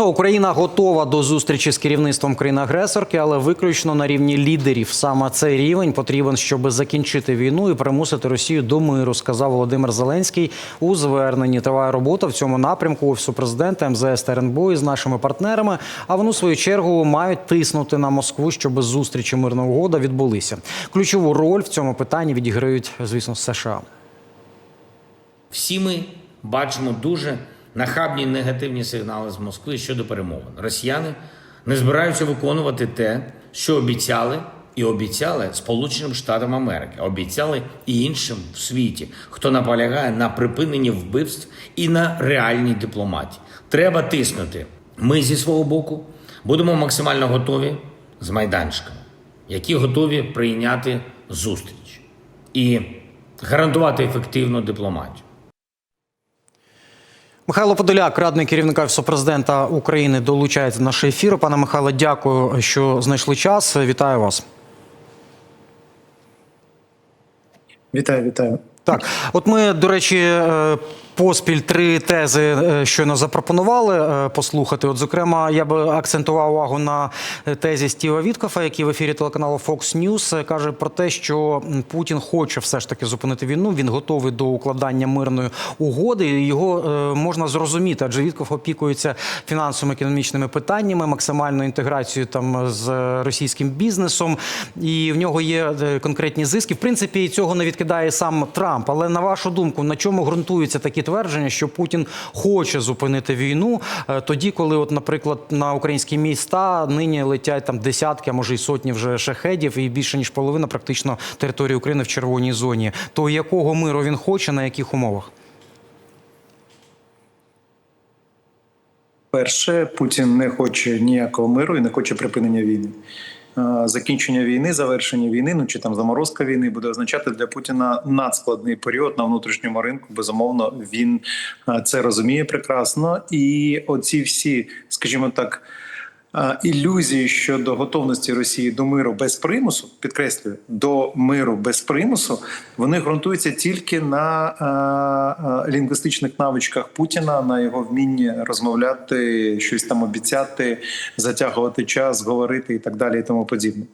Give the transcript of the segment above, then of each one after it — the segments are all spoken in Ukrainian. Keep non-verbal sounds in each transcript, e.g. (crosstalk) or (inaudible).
Ну, Україна готова до зустрічі з керівництвом країни-агресорки, але виключно на рівні лідерів. Саме цей рівень потрібен, щоб закінчити війну і примусити Росію до миру, сказав Володимир Зеленський у зверненні. Триває робота в цьому напрямку офісу президента МЗС та РНБО із нашими партнерами. А вони, в свою чергу, мають тиснути на Москву, щоб зустрічі мирна угода відбулися. Ключову роль в цьому питанні відіграють, звісно, США. Всі ми бачимо дуже нахабні негативні сигнали з Москви щодо перемовин. Росіяни не збираються виконувати те, що обіцяли, і обіцяли Сполученим Штатам Америки, обіцяли і іншим в світі, хто наполягає на припиненні вбивств і на реальній дипломатії. Треба тиснути. Ми зі свого боку будемо максимально готові з майданчиками, які готові прийняти зустріч і гарантувати ефективну дипломатію. Михайло Подоляк, радник керівника президента України, долучається до нашого ефіру. Пане Михайло, дякую, що знайшли час. Вітаю вас. Вітаю, вітаю. Так, от ми, до речі, е, поспіль три тези е, щойно запропонували е, послухати. От, зокрема, я би акцентував увагу на тезі Стіва Віткофа, який в ефірі телеканалу Fox News каже про те, що Путін хоче все ж таки зупинити війну. Він готовий до укладання мирної угоди. Його можна зрозуміти, адже Віткоф опікується фінансовими економічними питаннями, максимальною інтеграцією там з російським бізнесом, і в нього є конкретні зиски. В принципі, цього не відкидає сам Трамп. Але на вашу думку, на чому ґрунтуються такі твердження, що Путін хоче зупинити війну е, тоді, коли, от, наприклад, на українські міста нині летять там десятки, а може й сотні вже шахедів, і більше ніж половина практично території України в червоній зоні. То якого миру він хоче, на яких умовах? Перше, Путін не хоче ніякого миру і не хоче припинення війни. Е, Закінчення війни, завершення війни, ну чи там заморозка війни буде означати для Путіна надскладний період на внутрішньому ринку. Безумовно, він е, це розуміє прекрасно. І оці всі, скажімо так. Ілюзії щодо готовності Росії до миру без примусу, підкреслюю, до миру без примусу, вони ґрунтуються тільки на лінгвістичних навичках Путіна, на його вмінні розмовляти, щось там обіцяти, затягувати час, говорити і так далі, і тому подібне.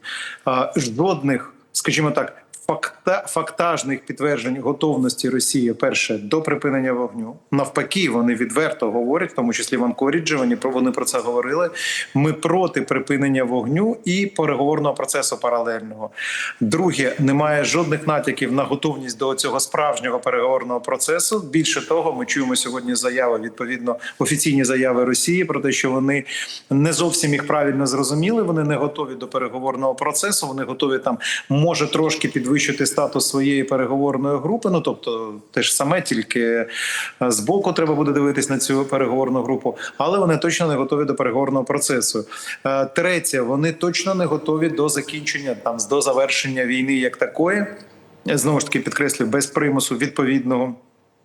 Жодних, скажімо так, факта, фактажних підтверджень готовності Росії перше до припинення вогню. Навпаки, вони відверто говорять, в тому числі в Анкоріджі, вони про вони про це говорили. Ми проти припинення вогню і переговорного процесу паралельного. Друге, немає жодних натяків на готовність до цього справжнього переговорного процесу. Більше того, ми чуємо сьогодні заяви відповідно офіційні заяви Росії про те, що вони не зовсім їх правильно зрозуміли. Вони не готові до переговорного процесу. Вони готові там може трошки підвищити статус своєї переговорної групи. Ну тобто, те ж саме, тільки е, з боку треба буде дивитись на цю переговорну групу, але вони точно не готові до переговорного процесу. Е, Третє, вони точно не готові до закінчення там до завершення війни як такої. Знову ж таки підкреслю без примусу відповідного.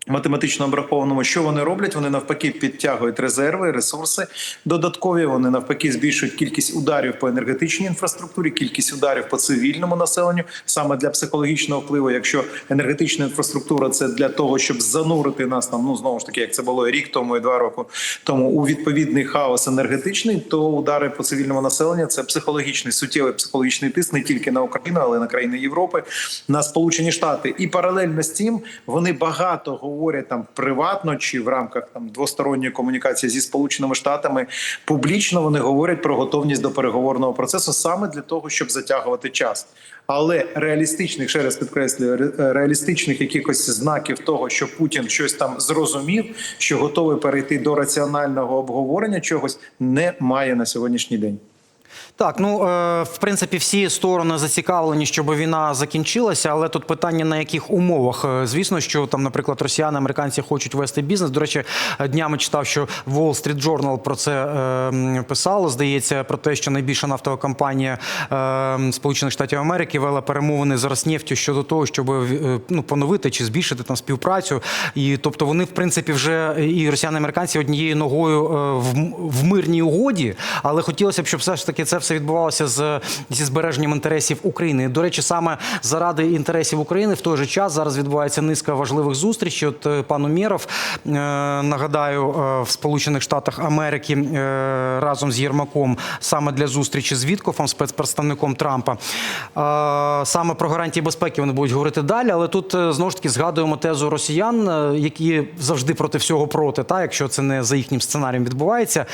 Математично обрахованому, що вони роблять? Вони навпаки підтягують резерви, ресурси додаткові. Вони навпаки збільшують кількість ударів по енергетичній інфраструктурі, кількість ударів по цивільному населенню саме для психологічного впливу. Якщо енергетична інфраструктура це для того, щоб занурити нас там, ну знову ж таки, як це було рік тому і два роки тому у відповідний хаос енергетичний, то удари по цивільному населенню це психологічний суттєвий психологічний тиск не тільки на Україну, але й на країни Європи, на Сполучені Штати. І паралельно з тим вони багато говорять там приватно чи в рамках там двосторонньої комунікації зі сполученими штатами. Публічно вони говорять про готовність до переговорного процесу саме для того, щоб затягувати час. Але реалістичних, ще раз підкреслюю, реалістичних якихось знаків того, що Путін щось там зрозумів, що готовий перейти до раціонального обговорення чогось, немає на сьогоднішній день. Так, ну е, в принципі, всі сторони зацікавлені, щоб війна закінчилася, але тут питання на яких умовах. Е, Звісно, що там, наприклад, росіяни, американці хочуть вести бізнес. До речі, днями читав, що Wall Street Journal про це е, писало. Здається, про те, що найбільша нафтова компанія е, Сполучених Штатів Америки вела перемовини з Роснефтю щодо того, щоб е, ну поновити чи збільшити там співпрацю. І тобто вони, в принципі, вже і росіяни, американці однією ногою е, в, в мирній угоді, але хотілося б, щоб все ж таки це все відбувалося з зі збереженням інтересів України. До речі, саме заради інтересів України в той же час зараз відбувається низка важливих зустрічей. От е, пан Умєров, е, нагадаю, е, в Сполучених Штатах Америки разом з Єрмаком саме для зустрічі з Віткофом, спецпредставником Трампа. Саме про гарантії безпеки вони будуть говорити далі. Але тут знову ж таки згадуємо тезу росіян, які завжди проти всього проти, та якщо це не за їхнім сценарієм відбувається.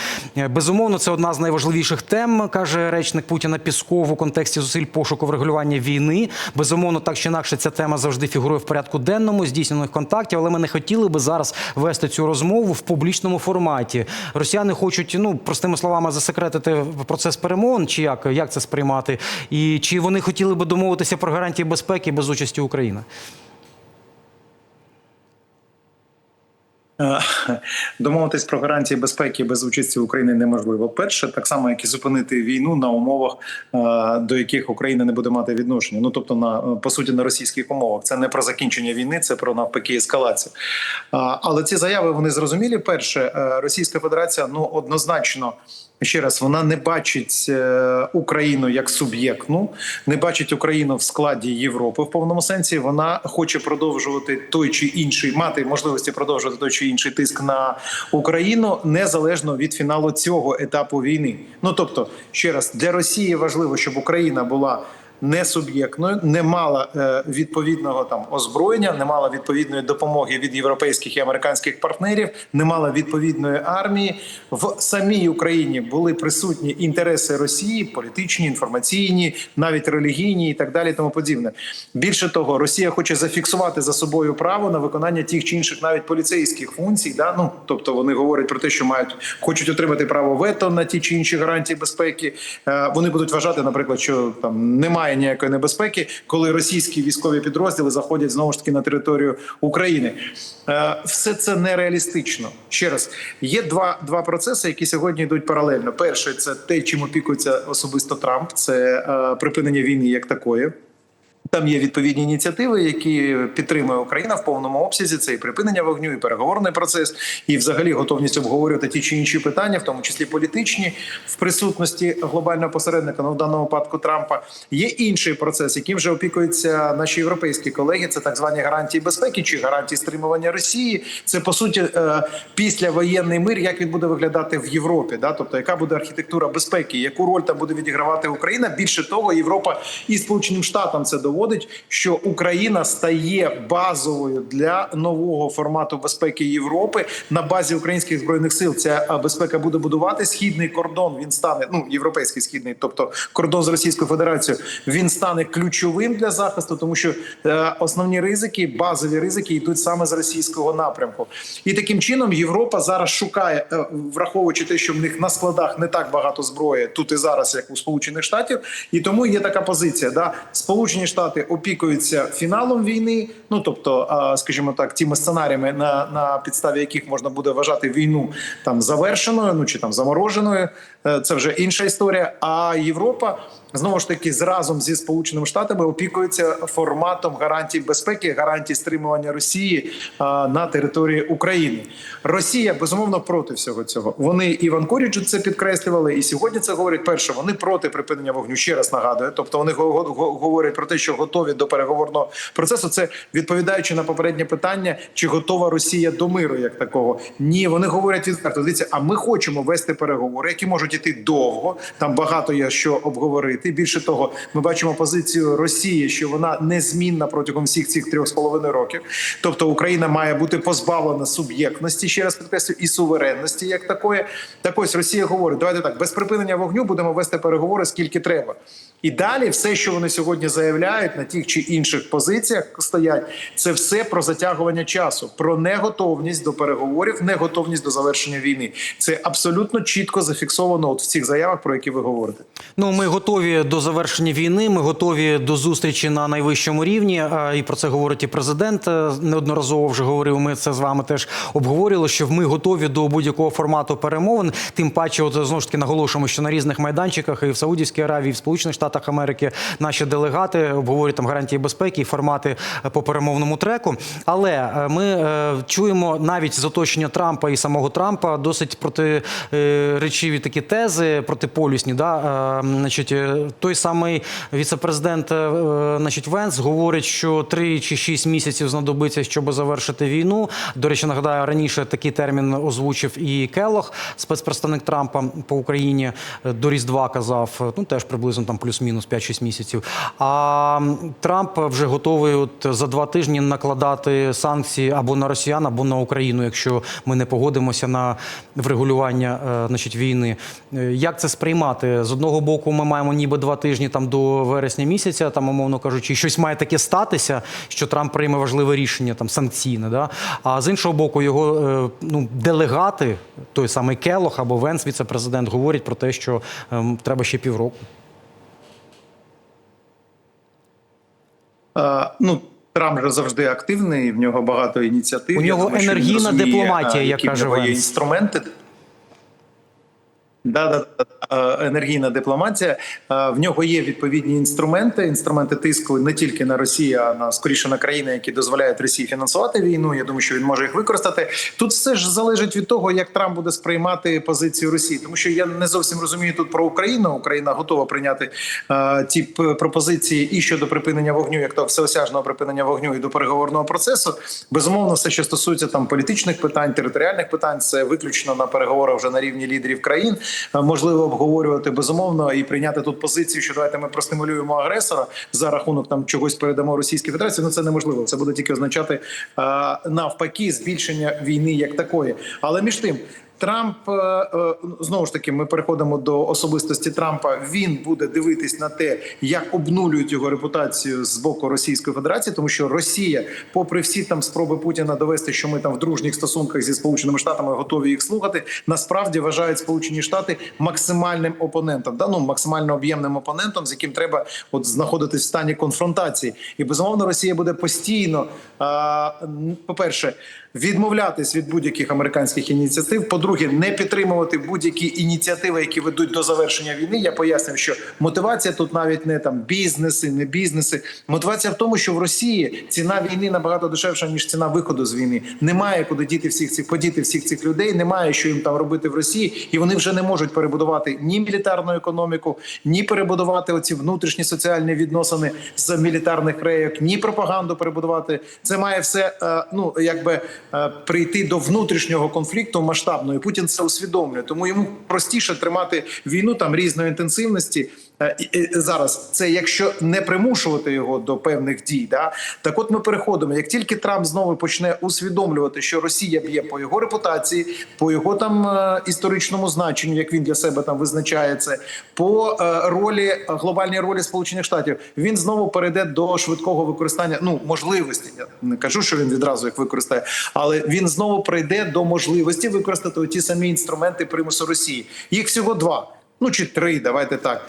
Безумовно, це одна з найважливіших тем, каже речник Путіна Пісков у контексті зусиль пошуку врегулювання війни. Безумовно, так чи інакше, ця тема завжди фігурує в порядку денному здійснених контактів. Але ми не хотіли би зараз вести цю розмову в публічному форматі. Росіяни хочуть, ну простими словами, засекретити процес перемовин, чи як, як це сприймати, і чи вони хотіли би домовитися про гарантії безпеки без участі України? (laughs) Домовитись про гарантії безпеки без участі України неможливо. Перше, так само як і зупинити війну на умовах, е, до яких Україна не буде мати відношення. Ну тобто, на по суті, на російських умовах. Це не про закінчення війни, це про навпаки ескалацію. Але ці заяви вони зрозумілі. Перше, е, Російська Федерація ну однозначно. Ще раз вона не бачить е, Україну як суб'єктну, не бачить Україну в складі Європи в повному сенсі. Вона хоче продовжувати той чи інший, мати можливості продовжувати той чи інший тиск на Україну незалежно від фіналу цього етапу війни. Ну тобто, ще раз для Росії важливо, щоб Україна була. Не суб'єктною, не мала е, відповідного там озброєння, не мала відповідної допомоги від європейських і американських партнерів, не мала відповідної армії. В самій Україні були присутні інтереси Росії, політичні, інформаційні, навіть релігійні і так далі. Тому подібне. Більше того, Росія хоче зафіксувати за собою право на виконання тих чи інших навіть поліцейських функцій. Да? Ну тобто вони говорять про те, що мають хочуть отримати право вето на ті чи інші гарантії безпеки. Е, Вони будуть вважати, наприклад, що там немає ніякої небезпеки, коли російські військові підрозділи заходять знову ж таки на територію України. Е, Все це нереалістично. Ще раз є два, два процеси, які сьогодні йдуть паралельно. Перший це те, чим опікується особисто Трамп, це е, припинення війни як такої. Там є відповідні ініціативи, які підтримує Україна в повному обсязі. Це і припинення вогню, і переговорний процес, і взагалі готовність обговорювати ті чи інші питання, в тому числі політичні, в присутності глобального посередника, ну в даному випадку Трампа. Є інший процес, яким вже опікуються наші європейські колеги. Це так звані гарантії безпеки чи гарантії стримування Росії. Це по суті е, післявоєнний мир, як він буде виглядати в Європі, да, тобто яка буде архітектура безпеки, яку роль там буде відігравати Україна. Більше того, Європа і Сполученим Штатам це доводить, що Україна стає базовою для нового формату безпеки Європи на базі українських збройних сил. Ця е, безпека буде будувати східний кордон. Він стане ну європейський східний, тобто кордон з Російською Федерацією. Він стане ключовим для захисту, тому що е, основні ризики, базові ризики йдуть саме з російського напрямку. І таким чином Європа зараз шукає, е, враховуючи те, що в них на складах не так багато зброї тут і зараз, як у Сполучених Штатів, і тому є така позиція. Да, Сполучені Штати опікуються фіналом війни, ну тобто, скажімо так, тими сценаріями, на, на підставі яких можна буде вважати війну там завершеною, ну чи там замороженою. Е, Це вже інша історія. А Європа знову ж таки разом зі Сполученими Штатами опікується форматом гарантій безпеки, гарантій стримування Росії а, на території України. Росія безумовно проти всього цього. Вони Іван Коріч це підкреслювали, і сьогодні це говорять. Перше, вони проти припинення вогню. Ще раз нагадую. Тобто вони го- го- говорять про те, що готові до переговорного процесу. Це відповідаючи на попереднє питання, чи готова Росія до миру як такого. Ні, вони говорять відверто. Дивіться, а ми хочемо вести переговори, які можуть іти довго. Там багато є що обговорити. Більше того, ми бачимо позицію Росії, що вона незмінна протягом всіх цих трьох з половиною років. Тобто Україна має бути позбавлена суб'єктності, ще раз підкреслю, і суверенності, як такої. Так ось Росія говорить: давайте так, без припинення вогню будемо вести переговори скільки треба. І далі все, що вони сьогодні заявляють на тих чи інших позиціях, стоять, це все про затягування часу, про неготовність до переговорів, неготовність до завершення війни. Це абсолютно чітко зафіксовано от в цих заявах, про які ви говорите. Ну, ми готові до завершення війни. Ми готові до зустрічі на найвищому рівні. І про це говорить і президент. е, Неодноразово вже говорив. Ми це з вами теж обговорювали. Що ми готові до будь-якого формату перемовин. Тим паче, от знову ж таки наголошуємо, що на різних майданчиках і в Саудівській Аравії, і в Сполучених Штатах Штатах Америки наші делегати обговорюють там гарантії безпеки і формати е, по перемовному треку. Але е, ми е, чуємо навіть з оточення Трампа і самого Трампа досить протиречиві такі тези, протиполюсні. Да? Значить, той самий віцепрезидент значить, Венс говорить, що 3 чи 6 місяців знадобиться, щоб завершити війну. До речі, нагадаю, раніше такий термін озвучив і Келлог, спецпредставник Трампа по Україні до Різдва казав, ну теж приблизно там плюс-мінус 5-6 місяців. А Трамп вже готовий от за два тижні накладати санкції або на росіян, або на Україну, якщо ми не погодимося на врегулювання е, значить, війни. Е, Як це сприймати? З одного боку, ми маємо ніби два тижні там до вересня місяця, там, умовно кажучи, щось має таке статися, що Трамп прийме важливе рішення, там санкційне. Да? А з іншого боку, його е, ну, делегати, той самий Келох або Венс, віце-президент, говорять про те, що ем, треба ще півроку. Ну, Трамп же завжди активний, в нього багато ініціатив. У нього енергійна дипломатія, е, як в нього є інструменти. Да, да, да, енергійна дипломатія. В нього є відповідні інструменти, інструменти тиску не тільки на Росію, а на скоріше на країни, які дозволяють Росії фінансувати війну. Я думаю, що він може їх використати. Тут все ж залежить від того, як Трамп буде сприймати позицію Росії, тому що я не зовсім розумію тут про Україну. Україна готова прийняти е, ті пропозиції і щодо припинення вогню, як то всеосяжного припинення вогню і до переговорного процесу. Безумовно, все, що стосується там політичних питань, територіальних питань, це виключно на переговорах вже на рівні лідерів країн. Е, Можливо, обговорювати безумовно і прийняти тут позицію, що давайте ми простимулюємо агресора за рахунок там чогось передамо Російській Федерації. Ну це неможливо. Це буде тільки означати е, навпаки збільшення війни як такої. Але між тим. Трамп е, е, знову ж таки, ми переходимо до особистості Трампа. Він буде дивитись на те, як обнулюють його репутацію з боку Російської Федерації, тому що Росія, попри всі там спроби Путіна довести, що ми там в дружніх стосунках зі Сполученими Штатами готові їх слухати, насправді вважають Сполучені Штати максимальним опонентом, да ну максимально об'ємним опонентом, з яким треба от знаходитись в стані конфронтації. І безумовно, Росія буде постійно, по-перше, відмовлятись від будь-яких американських ініціатив. По-друге, не підтримувати будь-які ініціативи, які ведуть до завершення війни. Я пояснив, що мотивація тут навіть не там бізнеси, не бізнеси. Мотивація в тому, що в Росії ціна війни набагато дешевша ніж ціна виходу з війни. Немає куди діти всіх цих подіти всіх цих людей. Немає що їм там робити в Росії, і вони вже не можуть перебудувати ні мілітарну економіку, ні перебудувати оці внутрішні соціальні відносини з мілітарних рейок, ні пропаганду перебудувати. Це має все е, ну якби прийти до внутрішнього конфлікту масштабного. І Путін це усвідомлює. Тому йому простіше тримати війну там різної інтенсивності. Е, Зараз це якщо не примушувати його до певних дій, да так от ми переходимо. Як тільки Трамп знову почне усвідомлювати, що Росія б'є по його репутації, по його там е, історичному значенню, як він для себе там визначає це, по е, ролі глобальній ролі Сполучених Штатів, він знову перейде до швидкого використання. Ну можливості. Я не кажу, що він відразу їх використає, але він знову прийде до можливості використати ті самі інструменти примусу Росії. Їх всього два. Ну чи три, давайте так.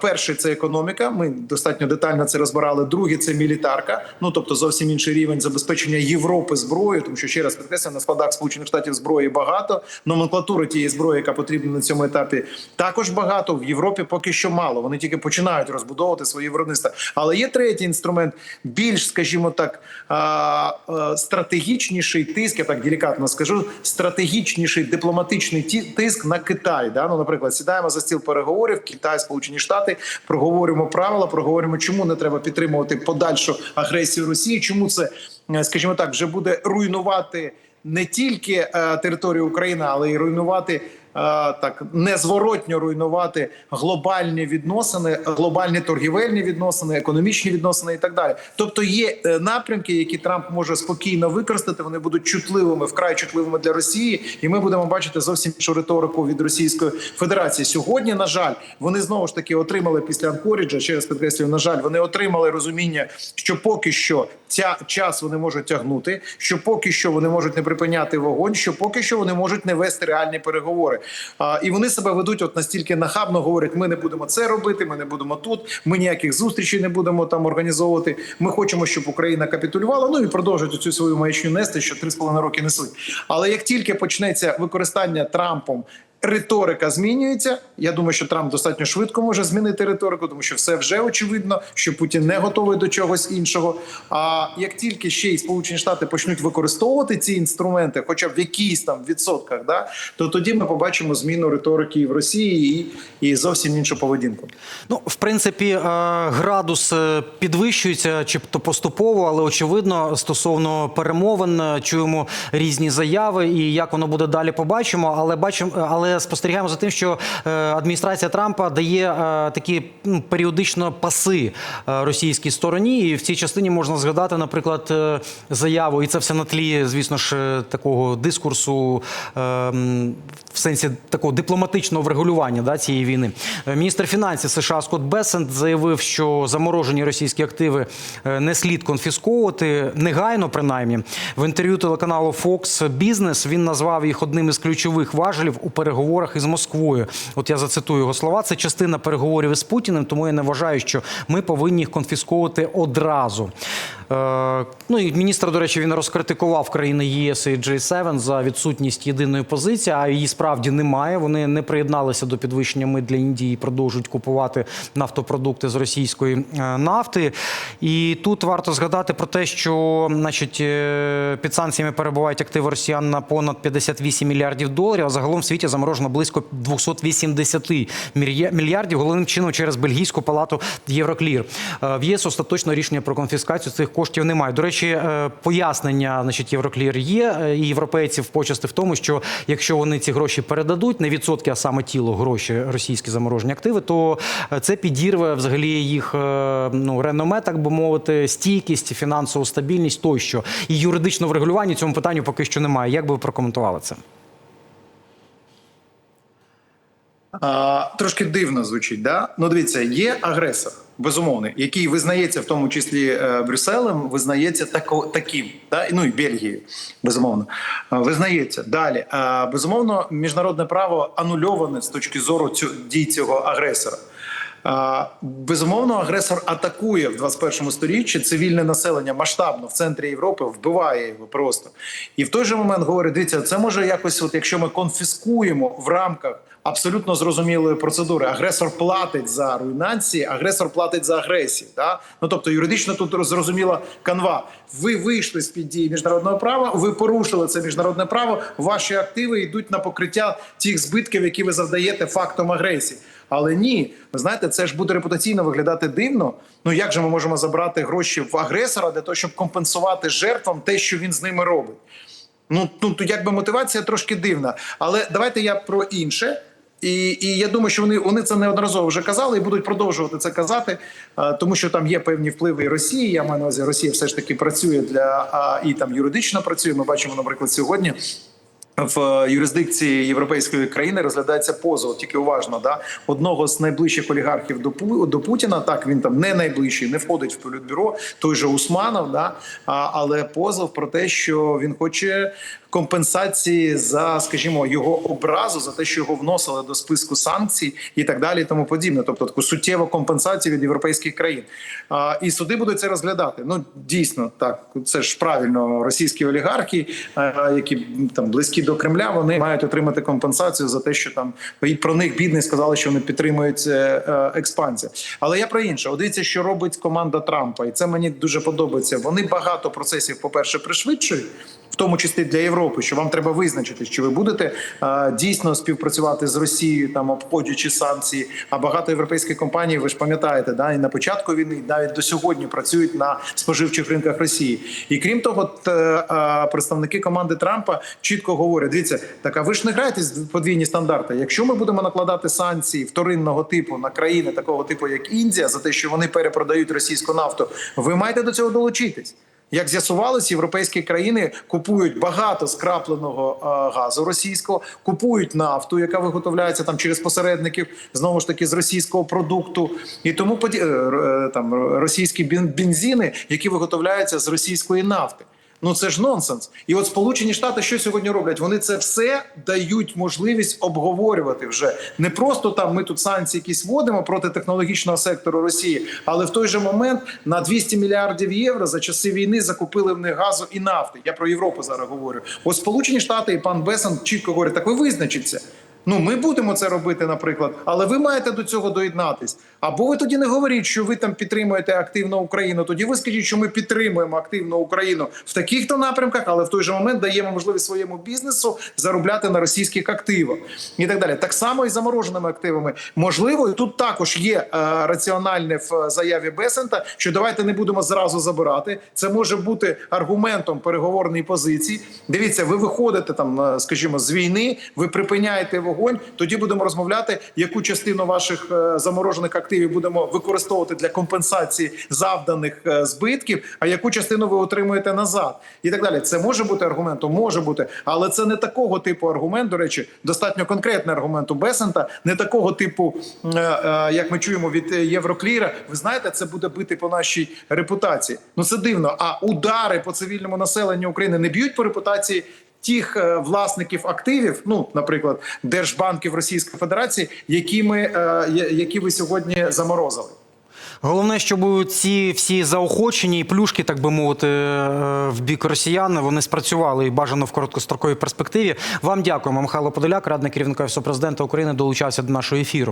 Перший це економіка. Ми достатньо детально це розбирали. Другий це мілітарка. Ну тобто зовсім інший рівень забезпечення Європи зброєю, тому що ще раз підкреслюю, на складах Сполучених Штатів зброї багато. Номенклатури тієї зброї, яка потрібна на цьому етапі, також багато. В Європі поки що мало. Вони тільки починають розбудовувати свої виробництва. Але є третій інструмент, більш, скажімо так, стратегічніший тиск. Я так делікатно скажу, стратегічніший дипломатичний тиск на Китай. Да? Ну, наприклад, сідаємо за стіл переговорів, Китай, Сполучені Штати, проговоримо правила, проговоримо, чому не треба підтримувати подальшу агресію Росії, чому це, е, скажімо так, вже буде руйнувати не тільки е, територію України, але й руйнувати. Е, Так незворотньо руйнувати глобальні відносини, глобальні торгівельні відносини, економічні відносини і так далі. Тобто є е, напрямки, які Трамп може спокійно використати. Вони будуть чутливими, вкрай чутливими для Росії, і ми будемо бачити зовсім іншу риторику від Російської Федерації. Сьогодні, на жаль, вони знову ж таки отримали після Анкоріджа. Ще раз підкреслюю, на жаль, вони отримали розуміння, що поки що ця час вони можуть тягнути, що поки що вони можуть не припиняти вогонь, що поки що вони можуть не вести реальні переговори. І вони себе ведуть от настільки нахабно, говорять: ми не будемо це робити, ми не будемо тут, ми ніяких зустрічей не будемо там організовувати. Ми хочемо, щоб Україна капітулювала. Ну і продовжують цю свою маячню нести, що три з половиною роки несуть. Але як тільки почнеться використання Трампом риторика змінюється. Я думаю, що Трамп достатньо швидко може змінити риторику, тому що все вже очевидно, що Путін не готовий до чогось іншого. А як тільки ще й Сполучені Штати почнуть використовувати ці інструменти, хоча б в якійсь там відсотках, да, то тоді ми побачимо зміну риторики і в Росії і, і зовсім іншу поведінку. Ну, в принципі, е, градус е, підвищується, чи то поступово, але очевидно, стосовно перемовин е, чуємо різні заяви, і як воно буде далі, побачимо. Але бачимо, е, спостерігаємо за тим, що е, адміністрація Трампа дає е, такі ну, періодично паси е, російській стороні, і в цій частині можна згадати, наприклад, заяву, і це все на тлі, звісно ж, такого дискурсу в сенсі такого дипломатичного врегулювання да, цієї війни. Міністр фінансів США Скотт Бесент заявив, що заморожені російські активи не слід конфісковувати негайно, принаймні. В інтерв'ю телеканалу Fox Business він назвав їх одним із ключових важелів у переговорах із Москвою. От я зацитую його слова. Це частина переговорів із Путіним, тому я не вважаю, що ми повинні їх конфісковувати одразу. Е, ну і міністр, до речі, він розкритикував країни ЄС і G7 за відсутність єдиної позиції, а її справді немає. Вони не приєдналися до підвищення мит для Індії продовжують купувати нафтопродукти з російської е, нафти. І тут варто згадати про те, що значить, е, під санкціями перебувають активи росіян на понад 58 мільярдів доларів. А загалом в світі заморожено близько 280 мілья- мільярдів, головним чином через бельгійську палату Євроклір. В ЄС остаточно рішення про конфіскацію цих коштів немає. До речі, е, пояснення значить, Євроклір є е, і європейців почасти в тому, що якщо вони ці гроші передадуть, не відсотки, а саме тіло гроші, російські заморожені активи, то е, це підірве взагалі їх ну, реноме, так би мовити, стійкість, фінансову стабільність тощо. І юридичного врегулювання цьому питанню поки що немає. Як би ви прокоментували це? А, трошки дивно звучить, да? Ну, дивіться, є агресор, безумовний, який визнається в тому числі е, Брюсселем, визнається тако, таким, да? ну і Бельгією, безумовно. Визнається. Далі. А, безумовно, міжнародне право анульоване з точки зору цю, дій цього агресора. А, Безумовно, агресор атакує в 21 сторіччі цивільне населення масштабно в центрі Європи, вбиває його просто. І в той же момент говорить: дивіться, це може якось, от якщо ми конфіскуємо в рамках абсолютно зрозумілої процедури, агресор платить за руйнації, агресор платить за агресію. Да? Ну тобто юридично тут зрозуміла канва. Ви вийшли з під дії міжнародного права, ви порушили це міжнародне право. Ваші активи йдуть на покриття тих збитків, які ви завдаєте фактом агресії. Але ні, ви знаєте, це ж буде репутаційно виглядати дивно. Ну як же ми можемо забрати гроші в агресора для того, щоб компенсувати жертвам те, що він з ними робить? Ну ну то якби мотивація трошки дивна. Але давайте я про інше. І, і я думаю, що вони вони це неодноразово вже казали і будуть продовжувати це казати, а, тому що там є певні впливи і Росії. Я маю на увазі, Росія все ж таки працює для і там юридично працює. Ми бачимо, наприклад, сьогодні. В е, юрисдикції європейської країни розглядається позов, тільки уважно, да одного з найближчих олігархів до до Путіна. Так він там не найближчий, не входить в політбюро, той же Усманов. Да але позов про те, що він хоче компенсації за, скажімо, його образу за те, що його вносили до списку санкцій і так далі, і тому подібне. Тобто таку суттєву компенсацію від європейських країн. А, і суди будуть це розглядати. Ну дійсно так, це ж правильно. Російські олігархи, які там близькі до Кремля, вони мають отримати компенсацію за те, що там про них бідні сказали, що вони підтримують е, е, експансію. Але я про інше. От Дивіться, що робить команда Трампа, і це мені дуже подобається. Вони багато процесів, по перше, пришвидшують. Тому числі для Європи, що вам треба визначити, що ви будете дійсно співпрацювати з Росією, там обходячи санкції. А багато європейських компаній, ви ж пам'ятаєте, да і на початку війни, і навіть до сьогодні працюють на споживчих ринках Росії. І крім того, представники команди Трампа чітко говорять: дивіться, так а ви ж не граєте з подвійні стандарти. Якщо ми будемо накладати санкції вторинного типу на країни такого типу, як Індія, за те, що вони перепродають російську нафту, ви маєте до цього долучитись. Як з'ясувалось, європейські країни купують багато скрапленого е, газу російського, купують нафту, яка виготовляється там через посередників, знову ж таки з російського продукту, і тому е, е, там російські бен- бензини, які виготовляються з російської нафти. Ну це ж нонсенс. І от Сполучені Штати що сьогодні роблять? Вони це все дають можливість обговорювати вже не просто там ми тут санкції якісь вводимо проти технологічного сектору Росії, але в той же момент на 200 мільярдів євро за часи війни закупили в них газу і нафти. Я про Європу зараз говорю. От Сполучені Штати і пан Бесон чітко говорять, так ви визначиться. Ну, ми будемо це робити, наприклад, але ви маєте до цього доєднатись. Або ви тоді не говоріть, що ви там підтримуєте активно Україну. Тоді ви скажіть, що ми підтримуємо активно Україну в таких-то напрямках, але в той же момент даємо можливість своєму бізнесу заробляти на російських активах і так далі. Так само і замороженими активами. Можливо, тут також є е, раціональне в е, заяві Бесента, що давайте не будемо зразу забирати. Це може бути аргументом переговорної позиції. Дивіться, ви виходите там, е, скажімо, з війни, ви припиняєте вогонь. Тоді будемо розмовляти, яку частину ваших е, заморожених активів будемо використовувати для компенсації завданих е, збитків, а яку частину ви отримуєте назад, і так далі. Це може бути аргументом, може бути, але це не такого типу аргумент. До речі, достатньо конкретний аргумент у Бесента, не такого типу, е, як ми чуємо від Єврокліра. Ви знаєте, це буде бити по нашій репутації. Ну це дивно. А удари по цивільному населенню України не б'ють по репутації. Тих е, власників активів, ну наприклад, держбанків Російської Федерації, які ми е, які ви сьогодні заморозили. Головне, щоб ці всі заохочення і плюшки, так би мовити, е, в бік росіян вони спрацювали і бажано в короткостроковій перспективі. Вам дякуємо. Михайло Подоляк, радник керівника Офісу президента України, долучався до нашого ефіру.